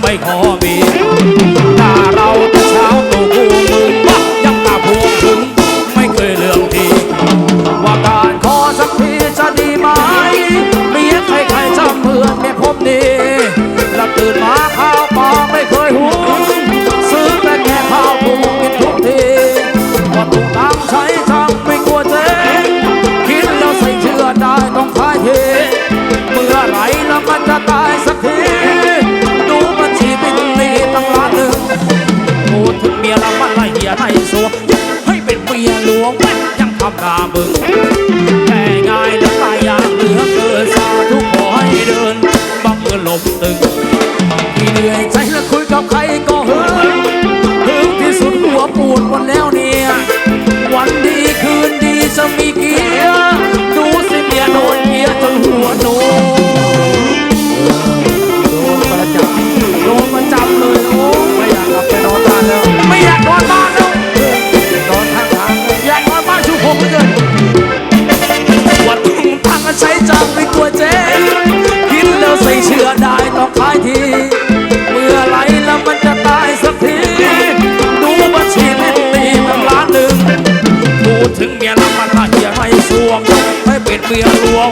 ไม่ขอมีถ้าเราแต่เช้าตัวคู่ มันอาจหียไม่สวง ให้เป็ดเปียหลวง